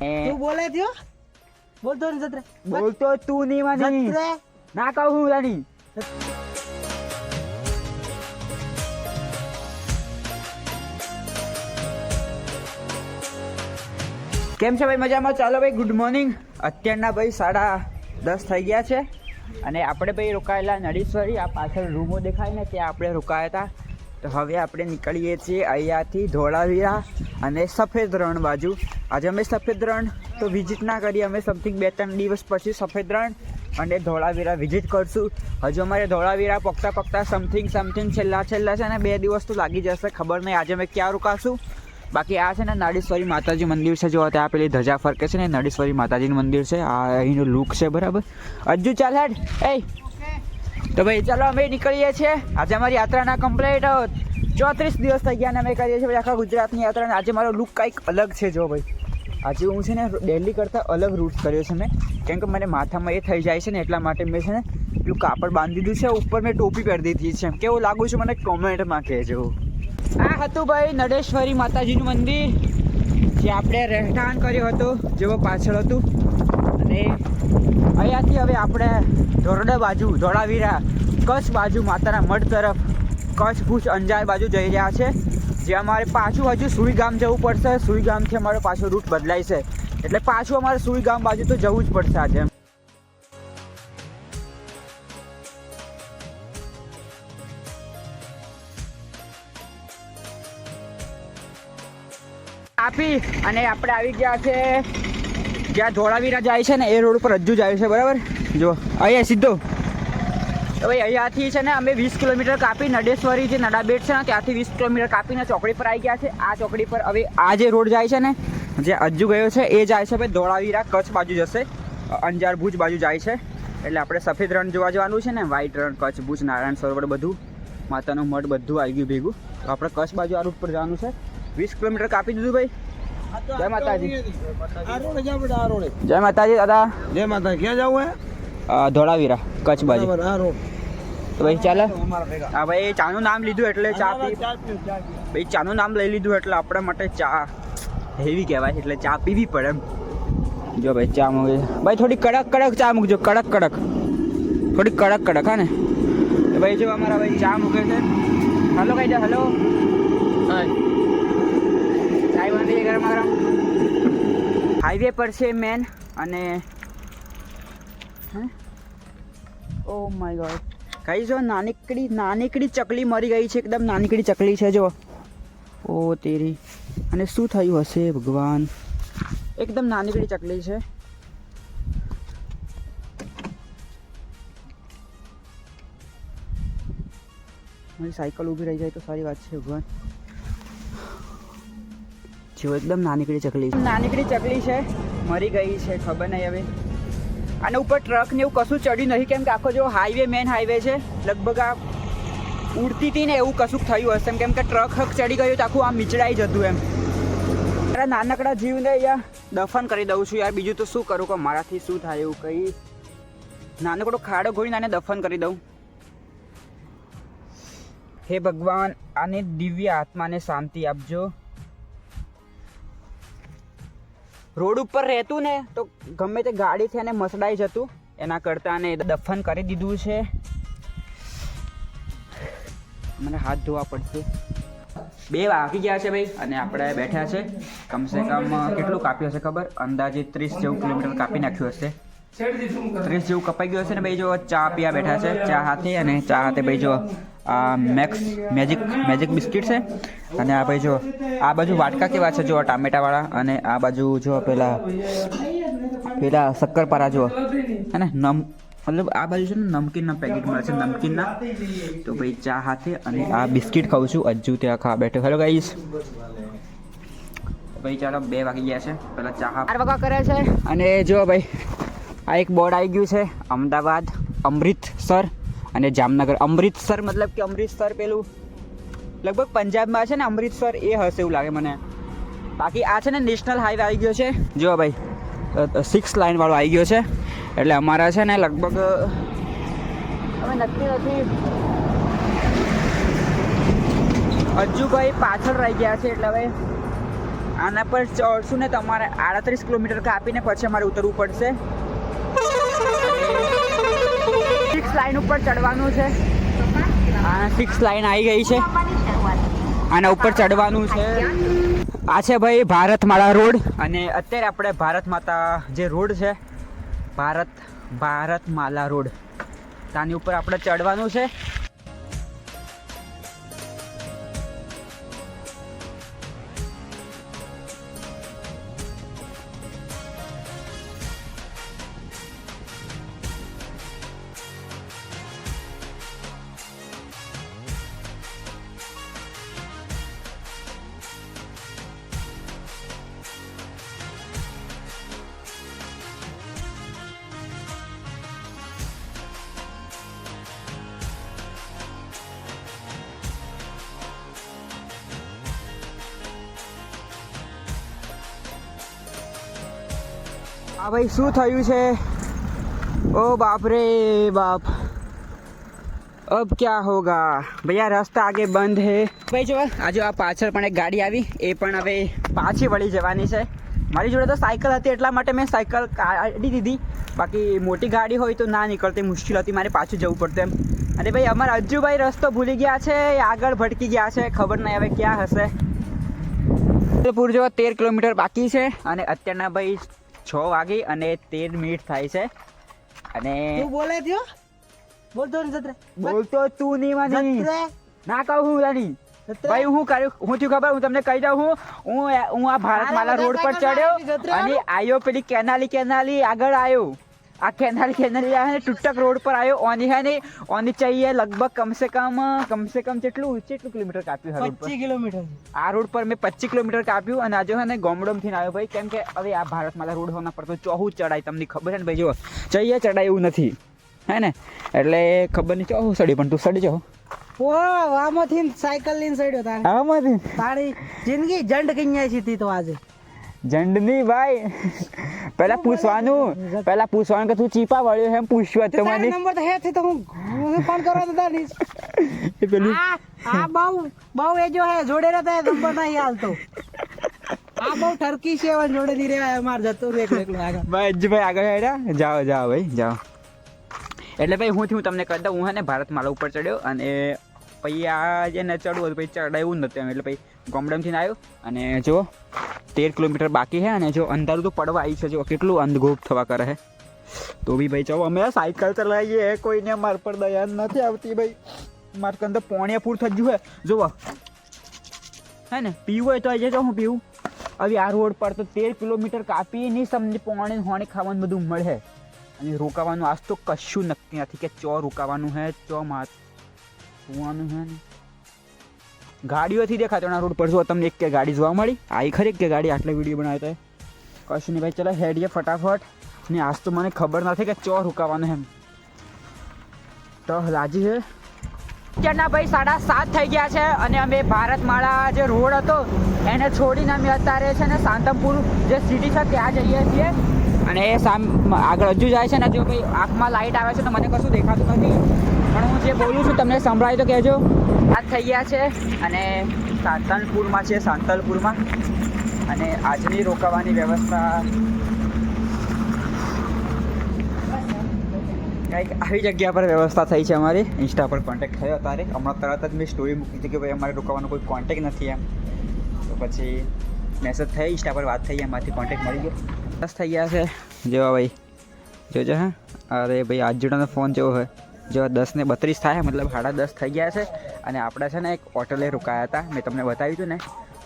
તું બોલે થયો બોલતો ને જત્રે. બોલતો તું નહીં માની. ના કહું હું રાની. કેમ છે ભાઈ મજામાં? ચાલો ભાઈ ગુડ મોર્નિંગ અત્યારના ભાઈ સાડા દસ થઈ ગયા છે. અને આપણે ભાઈ રોકાયેલા નડીશ્વરી આ પાછળ રૂમો દેખાય ને ત્યાં આપણે રોકાયા હતા. તો હવે આપણે નીકળીએ છીએ અહીંયાથી ધોળાવીરા અને સફેદ રણ બાજુ. આજે અમે સફેદ રણ તો વિઝિટ ના કરી, અમે સમથિંગ બે ત્રણ દિવસ પછી સફેદ રણ અને ધોળાવીરા વિઝિટ કરશું. હજુ અમારે ધોળાવીરા પકતા પકતા સમથિંગ સમથિંગ છેલ્લા છેલ્લા છે ને બે દિવસ તો લાગી જશે, ખબર નહીં. આજે અમે ક્યાં રોકાશું? બાકી આ છે ને નાડેશ્વરી માતાજી મંદિર છે જો ત્યાં પેલી ધજા ફરકે છે ને, નાડેશ્વરી માતાજીનું મંદિર છે. આ અહીંનું લુક છે, બરાબર. હજુ ચાલ હેડ. એ તો ભાઈ, ચાલો અમે નીકળીએ છીએ. આજે અમારી યાત્રાના કમ્પ્લીટ ચોત્રીસ દિવસ થઈ ગયા અને અમે કરીએ છીએ. આખા ગુજરાતની યાત્રા આજે મારો લુક કંઈક અલગ છે, જો ભાઈ. આજે હું છે ને દિલ્હી કરતાં અલગ રૂટ કર્યો છે મેં. કેમ કે મને માથામાં એ થઈ જાય છે ને એટલા માટે મેં છે ને પેલું કાપડ બાંધી દીધું છે. ઉપર મેં ટોપી પહેરી દીધી છે. કેવું લાગુ છું મને કોમેન્ટમાં કહેજો. આ હતું ભાઈ નડેશ્વરી માતાજીનું મંદિર, જે આપણે રહેઠાણ કર્યું હતું, જેવો પાછળ હતું. અને અહીંયાથી હવે આપણે ધોરડા બાજુ ધોળાવીરા કચ્છ બાજુ માતાના મઢ તરફ કચ્છ ભુજ અંજાર બાજુ જઈ રહ્યા છે. જે અમારે પાછું હજુ સુઈ ગામ જવું પડશે. સુઈ ગામથી અમારો પાછો રૂટ બદલાય છે. એટલે પાછું અમારે સુઈ ગામ બાજુ તો જવું જ પડશે આજે. આપી અને આપણે આવી ગયા છે. જ્યાં ધોળાવીરા જાય છે ને એ રોડ ઉપર હજુ જાય છે. બરાબર? જો અહીંયા સીધો. તો ભાઈ અહીંયાથી છે ને અમે વીસ કિલોમીટર કાપી નડેશ્વરી જે નડાબેટ છે ને ત્યાંથી વીસ કિલોમીટર કાપીને ચોકડી પર આવી ગયા છે. આ ચોકડી પર હવે આ જે રોડ જાય છે ને જે અજ્જુ ગયો છે એ જાય છે ભાઈ ધોળાવીરા કચ્છ બાજુ જશે. અંજાર ભુજ બાજુ જાય છે. એટલે આપણે સફેદ રણ જોવા જવાનું છે ને વ્હાઈટ રણ કચ્છ ભુજ નારાયણ સરોવર બધું. માતાનું મઠ બધું આવી ગયું ભેગું. તો આપણે કચ્છ બાજુ આ રૂટ પર જવાનું છે. વીસ કિલોમીટર કાપી દીધું ભાઈ. જય માતાજી. જય માતાજી દાદા. જય માતા ક્યાં જવું હે? ધોળાવીરા કચ્છ બાજુ. બરાબર તો ભાઈ ચાલે? હા ભાઈ ચાનું નામ લીધું એટલે ચા પી. ભાઈ ચાનું નામ લઈ લીધું એટલે આપણા માટે ચા હેવી કહેવાય એટલે ચા પીવી પડે એમ. જો ભાઈ ચા મૂકી ભાઈ થોડી કડક કડક ચા મૂકજો કડક કડક. થોડી કડક કડક હા ને? તો ભાઈ જો અમારા ભાઈ ચા મૂકે છે. હલો કઈ દે હલો. હાઈવે પર છે મેન અને ઓ માય ગોડ કઈ જો, નાનીકડી નાનીકડી ચકલી મરી ગઈ છે, એકદમ નાનીકડી ચકલી છે, જો. ઓ તેરી. અને શું થયું હશે, ભગવાન? એકદમ નાનીકડી ચકલી છે. મારી સાયકલ ઊભી રહી જાય તો સારી વાત છે, ભગવાન. જો એકદમ નાનીકડી ચકલી છે. નાનીકડી ચકલી છે, મરી ગઈ છે, ખબર નહીં હવે. આના ઉપર ટ્રક ને એવું કશું ચડ્યું નહીં, કેમ કે આખો જો હાઈવે મેન હાઈવે છે, લગભગ આ ઉડતી હતી ને એવું કશું થયું હશે કેમ કે ટ્રક હક ચડી ગયું તો આખું આમ મીચડાઈ જતું એમ. મારા નાનકડા જીવને અહીંયા દફન કરી દઉં છું યાર, બીજું તો શું કરું કે મારાથી શું થાય એવું કંઈ? નાનકડો ખાડો ગોળીને આને દફન કરી દઉં. હે ભગવાન, આને દિવ્ય આત્માને શાંતિ આપજો. રોડ ઉપર રહેતું ને, તો ગમે તે ગાડીથી એને મસડાઈ જતું, એના કરતાં અને દફન કરી દીધું છે. મને હાથ ધોવા પડશે. બે વાગી ગયા છે ભાઈ, અને આપણે બેઠા છે. કમસે કમ કેટલું કાપ્યું હશે ખબર? અંદાજે ત્રીસ જેવું કિલોમીટર કાપી નાખ્યું હશે. ત્રીસ જેવું કપાઈ ગયું હશે ને ભાઈ, જો ચા પીવા બેઠા છે, ચા હાથે અને ચા હાથે ભાઈ, જો આ મેક્સ મેજિક મેજિક બિસ્કિટ છે. અને આ ભાઈ જો આ બાજુ વાટકા કેવા છે જો ટામેટાવાળા અને આ બાજુ જો પેલા પેલા શક્કરપારા જો હે ને નમ મતલબ આ બાજુ છે ને નમકીનના પેકેટ મળે છે નમકીનના. તો ભાઈ ચા હાથે અને આ બિસ્કિટ ખાઉં છું. અજુ ત્યાં ખા બેઠો. હેલો ગાઈસ ભાઈ ચાલો બે વાગી ગયા છે. પેલા ચા વાગવા કરે છે. અને જો ભાઈ આ એક બોર્ડ આવી ગયું છે. અમદાવાદ અમૃતસર. અને જામનગર. અમૃતસર, મતલબ કે અમૃતસર પેલું લગભગ પંજાબમાં છે ને, અમૃતસર એ હશે એવું લાગે મને. બાકી આ છે ને, નેશનલ હાઈવે આવી ગયો છે. જો ભાઈ સિક્સ લાઇનવાળો આવી ગયો છે. એટલે અમારા છે ને, લગભગ, અમે નક્કી નથી. હજુ ભાઈ પાછળ રહી ગયા છે એટલે હવે આના પર ચડશું ને તમારે આડત્રીસ કિલોમીટર કાપીને પછી અમારે ઉતરવું પડશે. સિક્સ લાઈન ઉપર ચડવાનું છે. સિક્સ લાઈન આવી ગઈ છે. આના ઉપર ચડવાનું છે. આ છે ભાઈ ભારત માળા રોડ અને અત્યારે આપણે ભારત માતા જે રોડ છે, ભારત ભારતમાલા રોડ. તાની ઉપર આપણે ચડવાનું છે. આ ભાઈ શું થયું છે? ઓ બાપ રે બાપ. અબ ક્યા હોગા? ભૈયા, રસ્તા આગે બંધ હે. ભાઈ જો, આજે આ પાછળ પણ એક ગાડી આવી. એ પણ હવે પાછી વળી જવાની છે. મારી જોડે તો સાયકલ હતી, એટલા માટે મેં સાયકલ કાઢી દીધી. બાકી મોટી ગાડી હોય તો ના નીકળતી, મુશ્કેલ હતી, મારે પાછું જવું પડતું એમ. અને ભાઈ, અમારા અજ્જુભાઈ રસ્તો ભૂલી ગયા છે આગળ ભટકી ગયા છે, ખબર નહીં હવે ક્યાં હશે. પૂર જેવા તેર કિલોમીટર બાકી છે, અને અત્યારના ભાઈ છ વાગી અને તેર મિનિટ થાય છે. અને તું બોલે થયો? બોલતો ને જત્રે. બોલતો તું નહીં માની. ના કહું હું રાની. ભાઈ હું કર્યું? હું થયું ખબર? હું તમને કહી દઉં હું. હું હું આ ભારત અરે રોડ પર ચડ્યો અને આયો પેલી કેનાલી કેનાલી આગળ આવ્યો આ કેનાલ કેનાલ આવે ને રોડ પર આવ્યો ઓની હે ને ઓની ચાહીએ લગભગ કમસે કમ કમસે કમ જેટલું કેટલું કિલોમીટર કાપ્યું હે પચીસ કિલોમીટર આ રોડ પર મેં પચીસ કિલોમીટર કાપ્યું અને આજે હે ને ગોમડોમથી આવ્યો ભાઈ. કેમ કે હવે આ ભારત રોડ હોના પર તો ચોહું ચડાય તમને ખબર છે ને ભાઈ જો ચાહીએ ચડાય એવું નથી. હે ને? એટલે ખબર નહીં ચોહું સડી પણ તું સડી જાઓ. વાહ આમાંથી સાયકલ લઈને સડ્યો તારે. આમાંથી? તારી જિંદગી જંડ કઈ છે તો આજે. જંડની ભાઈ પહેલા પૂછવાનું. પહેલા પૂછવાનું કે તું ચીપા વળ્યો એમ પૂછવા તારો તમારી નંબર તો હે થી તો હું ફોન કરવા દેતા નહીં એ પેલું આ બહુ બહુ એ જો હે જોડે રહેતા નંબર નહીં હાલતો. આ બહુ ટર્કી છે હવે જોડે નહીં રહેવાય માર જતો રે એકલો એકલો આગળ. ભાઈ ભાઈ આગળ હેડા. જાઓ જાઓ ભાઈ જાઓ. એટલે ભાઈ હું હું તમને કહી દઉં હું હે ને ભારત માલા ઉપર ચડ્યો અને પછી આ છે ને ચડવું હતું પછી ચડાવ્યું જ એમ. એટલે પછી ગોમડમથી આવ્યો અને જો તેર કિલોમીટર બાકી છે અને જો અંધારું તો પડવા આવી છે. જો કેટલું અંધગોપ થવા કરે તો બી ભાઈ ચાલો, અમે સાયકલ ચલાવીએ કોઈને માર પર દયા નથી આવતી ભાઈ. મારે અંદર પોણિયા પૂર થઈ ગયું હે જુઓ. હે ને, પીવું હોય તો આજે જો હું પીવું. હવે આ રોડ પર તો તેર કિલોમીટર કાપી નહીં સમજી પોણે હોણે ખાવાનું બધું મળે. અને રોકાવાનું, આજ તો કશું નક્કી નથી કે ચો રોકાવાનું હે ચો માત સુવાનું છે ને? ગાડીઓથી દેખાતો આ રોડ પર જો તમને એક કે ગાડી જોવા મળી. આવી ખરી કે ગાડી આટલે વીડિયો બનાવ્યો તો કશું નહીં ભાઈ ચલો હેડીએ ફટાફટ. ને આજ તો મને ખબર નથી કે ચો રોકાવાનું એમ. તો રાજી છે અત્યારના ભાઈ સાડા સાત થઈ ગયા છે અને અમે ભારતમાળા જે રોડ હતો એને છોડીને અમે અત્યારે છે ને શાંતમપુર જે સિટી છે ત્યાં જઈએ છીએ. અને એ સામ આગળ હજુ જાય છે ને જો ભાઈ આંખમાં લાઇટ આવે છે તો મને કશું દેખાતું નથી. પણ હું જે બોલું છું તમને સંભળાય તો કહેજો. આ થઈ ગયા છે અને સાંતલપુરમાં છે, સાંતલપુરમાં. અને આજની રોકાવાની વ્યવસ્થા કંઈક આવી જગ્યા પર વ્યવસ્થા થઈ છે અમારી. ઇન્સ્ટા પર કોન્ટેક્ટ થયો તારે. હમણાં તરત જ મેં સ્ટોરી મૂકી હતી કે ભાઈ અમારે રોકાવાનો કોઈ કોન્ટેક્ટ નથી એમ. તો પછી મેસેજ થઈ ઇન્સ્ટા પર વાત થઈ, એમાંથી કોન્ટેક્ટ મળી ગયો. બસ થઈ ગયા છે જેવા ભાઈ જોજો હા અરે ભાઈ આજ જોડાનો ફોન જેવો હોય જેવા દસ ને બત્રીસ થાય મતલબ સાડા દસ થઈ ગયા છે અને આપણે છે ને એક હોટલે રોકાયા હતા મેં તમને બતાવ્યું હતું ને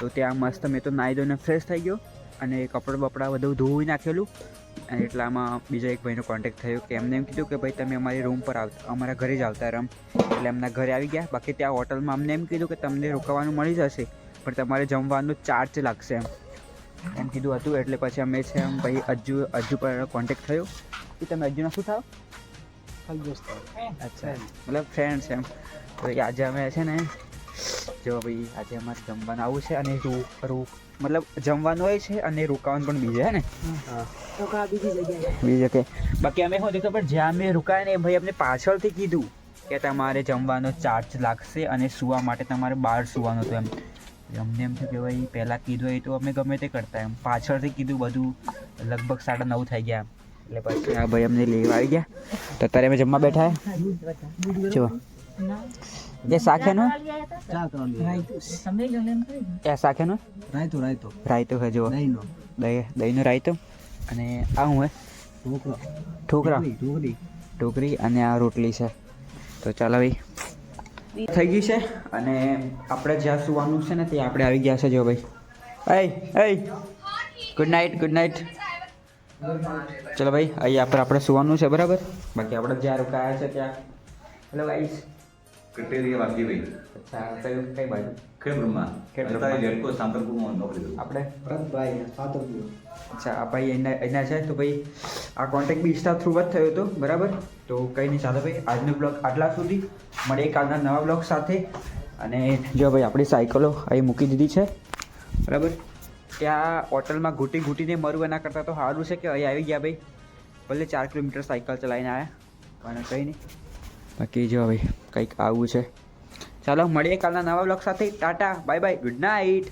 તો ત્યાં મસ્ત મેં તો નાહી ધોઈને ફ્રેશ થઈ ગયો અને કપડાં બપડા બધું ધોઈ નાખેલું અને એટલામાં બીજા એક ભાઈનો કોન્ટેક્ટ થયો કે એમને એમ કીધું કે ભાઈ, તમે અમારી રૂમ પર આવતા અમારા ઘરે જ આવતા રમ. એટલે એમના ઘરે આવી ગયા. બાકી ત્યાં હોટલમાં અમને એમ કીધું કે તમને રોકાવાનું મળી જશે, પણ તમારે જમવાનું ચાર્જ લાગશે એમ. એમ કીધું હતું એટલે પછી અમે છે એમ ભાઈ અજ્જુ અજ્જુ પર કોન્ટેક્ટ થયો. કે તમે અજ્જુના શું થાવ? અચ્છા મતલબ ફ્રેન્ડ છે એમ. તો આજે અમે છે ને જો ભાઈ આજે અમારે જમવાનું આવું છે અને રૂ રૂ મતલબ જમવાનું હોય છે અને રોકાવાનું પણ બીજે હે ને? બીજી જગ્યાએ? બીજે કે બાકી અમે શું થયું ખબર? જ્યાં અમે રોકાયા ને ભાઈ અમને પાછળથી કીધું કે તમારે જમવાનો ચાર્જ લાગશે અને સુવા માટે તમારે બહાર સુવાનું હતું એમ. અમને એમ થયું કે ભાઈ પહેલાં કીધું એ તો અમે ગમે તે કરતા એમ પાછળથી કીધું બધું લગભગ સાડા નવ થઈ ગયા એમ. એટલે પછી આ ભાઈ અમને લેવા આવી ગયા. તો અત્યારે અમે જમવા બેઠા હે. જો એ શાખેનું રાયતું એ શાખેનું રાયતો રાયતો રાયતો છે જો દહીંનો દહીં રાયતો. રાયતું અને આ હું હે? ઠોકરા ઠોકરા ઢોકળી ઢોકરી અને આ રોટલી છે. તો ચાલો ભાઈ થઈ ગઈ છે અને આપણે જ્યાં સુવાનું છે ને ત્યાં આપણે આવી ગયા છે, જો ભાઈ. એય એય ગુડ નાઇટ ગુડ નાઇટ ચલો ભાઈ, અહીંયા પર આપણે સુવાનું છે, બરાબર? બાકી આપણે જ્યાં રોકાયા છે ત્યાં. હેલો ગાઈસ ભાઈ અચ્છા કયું કઈ બાજુ ખેડબ્રહ્મા. અત્યારે લેટકો સાંતરપુરમાં નોકરી કરું આપણે ભરતભાઈ સાતરપુર અચ્છા આ ભાઈ એના એના છે તો ભાઈ આ કોન્ટેક્ટ બી ઇન્સ્ટા થ્રુ જ થયો હતો બરાબર તો કંઈ નહીં ચાલો ભાઈ આજનો બ્લોગ આટલા સુધી મળીએ કાલના નવા બ્લોગ સાથે અને જો ભાઈ આપણી સાયકલો અહીં મૂકી દીધી છે બરાબર ત્યાં હોટલમાં ઘૂંટી ઘૂંટીને મરવું એના કરતાં તો સારું છે કે અહીં આવી ગયા ભાઈ ભલે ચાર કિલોમીટર સાયકલ ચલાવીને આવ્યા પણ કંઈ નહીં બાકી જો ભાઈ કંઈક આવું છે. ચાલો, મળીએ કાલના નવા બ્લોગ સાથે. Tata, bye bye, good night.